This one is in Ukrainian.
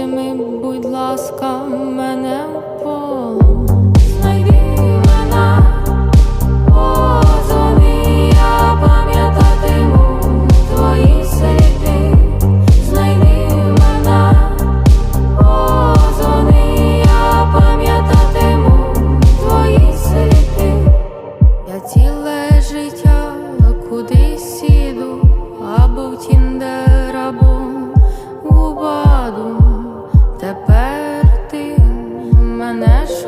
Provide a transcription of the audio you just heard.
Обійми, будь ласка, мене полом Знайди мене, о зові, пам'ятатиму твої сліди, знайди мене, о зові, пам'ятатиму твої сліди, я ціле життя кудись. nas